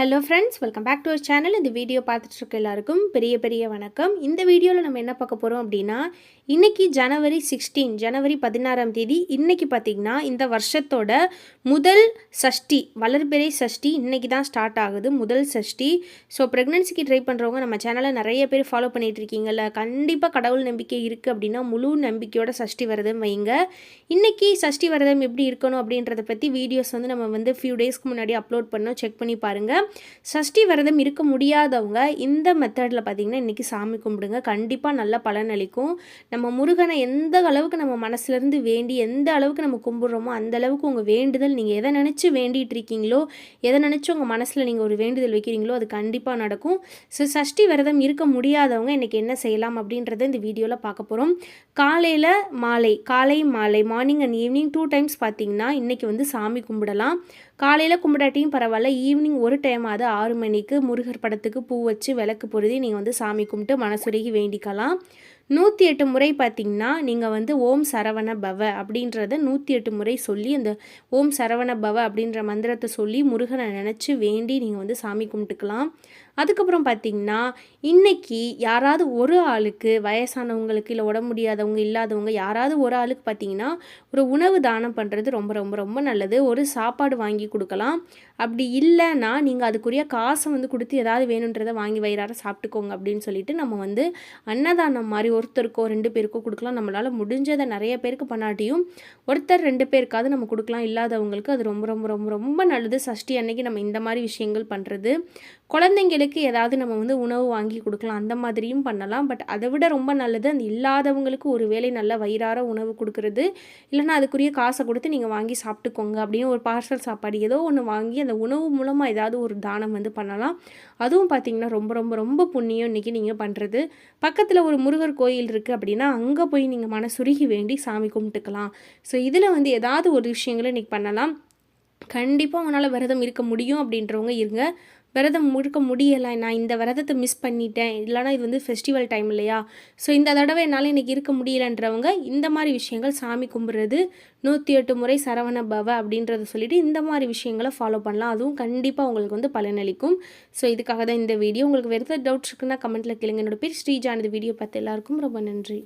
Hello friends welcome back to our channel இந்த video பார்த்துட்ருக்க எல்லாருக்கும் பெரிய பெரிய வணக்கம். இந்த வீடியோவில் நம்ம என்ன பார்க்க போகிறோம் அப்படின்னா இன்றைக்கி ஜனவரி சிக்ஸ்டீன் ஜனவரி பதினாறாம் தேதி இன்றைக்கி பார்த்திங்கன்னா இந்த வருஷத்தோட முதல் சஷ்டி வளர்பிறை சஷ்டி இன்றைக்கி தான் ஸ்டார்ட் ஆகுது முதல் சஷ்டி. ஸோ ப்ரெக்னன்சிக்கு ட்ரை பண்ணுறவங்க நம்ம சேனலை நிறைய பேர் ஃபாலோ பண்ணிகிட்டு இருக்கீங்கல்ல கண்டிப்பாக கடவுள் நம்பிக்கை இருக்குது அப்படின்னா முழு நம்பிக்கையோட சஷ்டி விரதம் வைங்க. இன்றைக்கி சஷ்டி விரதம் எப்படி இருக்கணும் அப்படின்றத பற்றி வீடியோஸ் வந்து நம்ம வந்து ஃபியூ டேஸ்க்கு முன்னாடி அப்லோட் பண்ணோம். செக் பண்ணி பாருங்கள் சஷ்டி விரதம் இருக்க முடியாதவங்க இந்த மெத்தடில் பார்த்தீங்கன்னா இன்றைக்கி சாமி கும்பிடுங்க. கண்டிப்பாக நல்ல பலன் அளிக்கும். நம்ம முருகனை எந்த அளவுக்கு நம்ம மனசுலேருந்து வேண்டி எந்த அளவுக்கு நம்ம கும்பிட்றோமோ அந்த அளவுக்கு உங்கள் வேண்டுதல் நீங்கள் எதை நினச்சி வேண்டிகிட்டு இருக்கீங்களோ எதை நினச்சி உங்கள் மனசில் நீங்கள் ஒரு வேண்டுதல் வைக்கிறீங்களோ அது கண்டிப்பாக நடக்கும். ஸோ சஷ்டி விரதம் இருக்க முடியாதவங்க இன்றைக்கி என்ன செய்யலாம் அப்படின்றத இந்த வீடியோவில் பார்க்க போகிறோம் காலையில் மாலை காலை மாலை morning and evening two times பார்த்தீங்கன்னா இன்றைக்கி வந்து சாமி கும்பிடலாம். காலையில் கும்பிடாட்டியும் பரவாயில்ல ஈவினிங் ஒரு டைம் அது ஆறு மணிக்கு முருகர் படத்துக்கு பூ வச்சு விளக்கு பொருதி நீங்கள் வந்து சாமி கும்பிட்டு மனசுருகி வேண்டிக்கலாம். நூற்றி எட்டு முறை பார்த்தீங்கன்னா நீங்கள் வந்து ஓம் சரவண பவ அப்படின்றத நூற்றி எட்டு முறை சொல்லி அந்த ஓம் சரவண பவ அப்படின்ற மந்திரத்தை சொல்லி முருகனை நினச்சி வேண்டி நீங்கள் வந்து சாமி கும்பிட்டுக்கலாம். அதுக்கப்புறம் பார்த்தீங்கன்னா இன்றைக்கி யாராவது ஒரு ஆளுக்கு வயசானவங்களுக்கு இல்லை உடம்பு முடியாதவங்க இல்லாதவங்க யாராவது ஒரு ஆளுக்கு பார்த்தீங்கன்னா ஒரு உணவு தானம் பண்ணுறது ரொம்ப ரொம்ப ரொம்ப நல்லது. ஒரு சாப்பாடு வாங்கி கொடுக்கலாம். அப்படி இல்லைன்னா நீங்கள் அதுக்குரிய காசை வந்து கொடுத்து ஏதாவது வேணுன்றதை வாங்கி வயிறார சாப்பிட்டுக்கோங்க அப்படின்னு சொல்லிட்டு நம்ம வந்து அன்னதானம் மாதிரி ஒருத்தருக்கோ ரெண்டு பேருக்கோ கொடுக்கலாம். நம்மளால் முடிஞ்சதை நிறைய பேருக்கு பண்ணாட்டியும் ஒருத்தர் ரெண்டு பேருக்காவது நம்ம கொடுக்கலாம். இல்லாதவங்களுக்கு அது ரொம்ப ரொம்ப ரொம்ப ரொம்ப நல்லது. சஷ்டி அன்னைக்கு நம்ம இந்த மாதிரி விஷயங்கள் பண்ணுறது குழந்தைங்களுக்கு ஏதாவது நம்ம வந்து உணவு வாங்கி கொடுக்கலாம் அந்த மாதிரியும் பண்ணலாம். பட் அதை விட ரொம்ப நல்லது அந்த இல்லாதவங்களுக்கு ஒரு வேளை நல்ல வயிறார உணவு கொடுக்கறது. இல்லைன்னா அதுக்குரிய காசை கொடுத்து நீங்கள் வாங்கி சாப்பிட்டுக்கோங்க அப்படின்னு ஒரு பார்சல் சாப்பாடு ஏதோ ஒன்று வாங்கி அந்த உணவு மூலமாக ஏதாவது ஒரு தானம் வந்து பண்ணலாம். அதுவும் பார்த்திங்கன்னா ரொம்ப ரொம்ப ரொம்ப புண்ணியம் இன்றைக்கி நீங்கள் பண்ணுறது பக்கத்தில் ஒரு முருகர் கோயில் இருக்குது அப்படின்னா அங்கே போய் நீங்கள் மனசுருகி வேண்டி சாமி கும்பிட்டுக்கலாம். ஸோ இதில் வந்து ஏதாவது ஒரு விஷயங்களை இன்றைக்கி பண்ணலாம். கண்டிப்பாக உங்களால் விரதம் இருக்க முடியும் அப்படின்றவங்க இருங்க. விரதம் முழுக்க முடியலை. நான் இந்த விரதத்தை மிஸ் பண்ணிட்டேன். இல்லைனா இது வந்து ஃபெஸ்டிவல் டைம் இல்லையா? ஸோ இந்த தடவை என்னால் இன்றைக்கி இருக்க முடியலன்றவங்க இந்த மாதிரி விஷயங்கள் சாமி கும்பிட்றது நூற்றி எட்டு முறை சரவண பவ அப்படின்றத சொல்லிவிட்டு இந்த மாதிரி விஷயங்களை ஃபாலோ பண்ணலாம். அதுவும் கண்டிப்பாக உங்களுக்கு வந்து பலனளிக்கும். ஸோ இதுக்காக தான் இந்த வீடியோ உங்களுக்கு வேறு ஏதாவது டவுட்ஸ் இருக்குன்னா கமெண்ட்டில் கேளுங்க. என்னோட பேர் ஸ்ரீஜா. இந்த வீடியோ பார்த்து எல்லாருக்கும் ரொம்ப நன்றி.